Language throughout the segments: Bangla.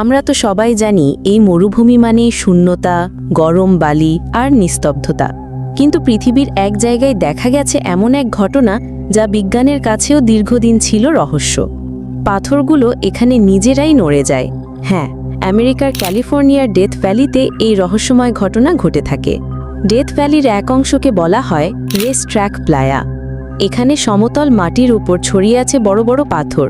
আমরা তো সবাই জানি এই মরুভূমি মানে শূন্যতা, গরম বালি আর নিস্তব্ধতা। কিন্তু পৃথিবীর এক জায়গায় দেখা গেছে এমন এক ঘটনা যা বিজ্ঞানের কাছেও দীর্ঘদিন ছিল রহস্য। পাথরগুলো এখানে নিজেরাই নড়ে যায়। হ্যাঁ আমেরিকার ক্যালিফোর্নিয়ার ডেথ ভ্যালিতে এই রহস্যময় ঘটনা ঘটে থাকে। ডেথ ভ্যালির এক অংশকে বলা হয় রেস ট্র্যাক প্লায়া এখানে সমতল মাটির উপর ছড়িয়ে আছে বড় বড় পাথর।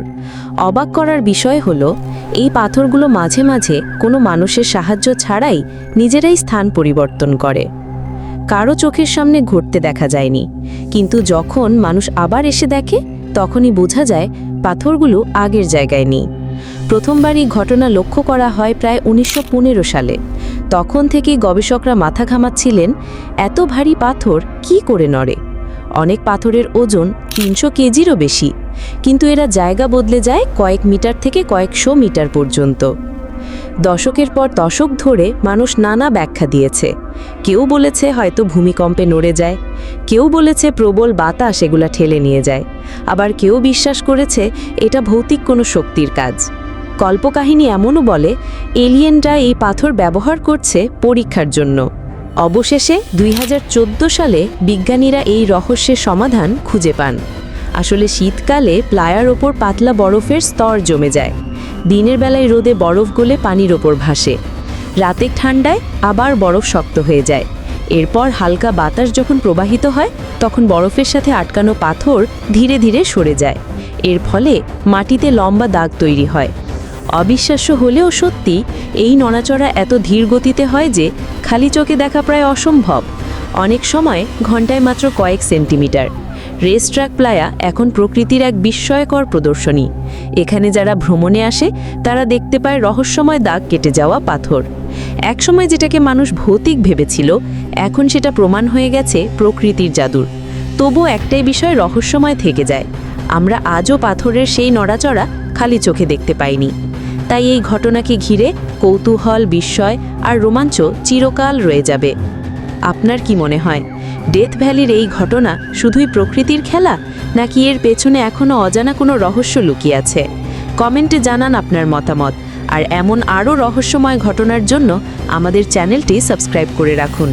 অবাক করার বিষয় হলো এই পাথরগুলো মাঝে মাঝে কোনো মানুষের সাহায্য ছাড়াই নিজেরাই স্থান পরিবর্তন করে। কারও চোখের সামনে ঘটতে দেখা যায়নি, কিন্তু যখন মানুষ আবার এসে দেখে, তখনই বোঝা যায় পাথরগুলো আগের জায়গায় নেই। প্রথমবারই ঘটনা লক্ষ্য করা হয় প্রায় উনিশশো পনেরো সালে। তখন থেকেই গবেষকরা মাথা ঘামাচ্ছিলেন, এত ভারী পাথর কি করে নড়ে? অনেক পাথরের ওজন তিনশো কেজিরও বেশি। কিন্তু এরা জায়গা বদলে যায় কয়েক মিটার থেকে কয়েকশো মিটার পর্যন্ত। দশকের পর দশক ধরে মানুষ নানা ব্যাখ্যা দিয়েছে। কেউ বলেছে হয়তো ভূমিকম্পে নড়ে যায়, কেউ বলেছে প্রবল বাতাস এগুলা ঠেলে নিয়ে যায়, আবার কেউ বিশ্বাস করেছে এটা ভৌতিক কোনো শক্তির কাজ। কল্পকাহিনী এমনও বলে, এলিয়েনরা এই পাথর ব্যবহার করছে পরীক্ষার জন্য। অবশেষে দুই হাজার চোদ্দ সালে বিজ্ঞানীরা এই রহস্যের সমাধান খুঁজে পান। আসলে শীতকালে প্লায়ার ওপর পাতলা বরফের স্তর জমে যায়। দিনের বেলায় রোদে বরফ গলে পানির ওপর ভাসে। রাতে ঠান্ডায় আবার বরফ শক্ত হয়ে যায়। এরপর হালকা বাতাস যখন প্রবাহিত হয়, তখন বরফের সাথে আটকানো পাথর ধীরে ধীরে সরে যায়। এর ফলে মাটিতে লম্বা দাগ তৈরি হয়। অবিশ্বাস্য হলেও সত্যি, এই নড়াচড়া এত ধীর গতিতে হয় যে খালি চোখে দেখা প্রায় অসম্ভব। অনেক সময় ঘন্টায় মাত্র কয়েক সেন্টিমিটার। রেস ট্র্যাক প্লায়া এখন প্রকৃতির এক বিস্ময়কর প্রদর্শনী। এখানে যারা ভ্রমণে আসে, তারা দেখতে পায় রহস্যময় দাগ কেটে যাওয়া পাথর। একসময় যেটাকে মানুষ ভৌতিক ভেবেছিল, এখন সেটা প্রমাণ হয়ে গেছে প্রকৃতির জাদুর। তবুও একটাই বিষয় রহস্যময় থেকে যায়, আমরা আজও পাথরের সেই নড়াচড়া খালি চোখে দেখতে পাইনি। তাই এই ঘটনাকে ঘিরে কৌতূহল, বিস্ময় আর রোমাঞ্চ চিরকাল রয়ে যাবে। আপনার কি মনে হয়? ডেথ ভ্যালির এই ঘটনা শুধুই প্রকৃতির খেলা, নাকি এর পেছনে এখনও অজানা কোনো রহস্য লুকিয়ে আছে? কমেন্টে জানান আপনার মতামত। আর এমন আরও রহস্যময় ঘটনার জন্য আমাদের চ্যানেলটি সাবস্ক্রাইব করে রাখুন।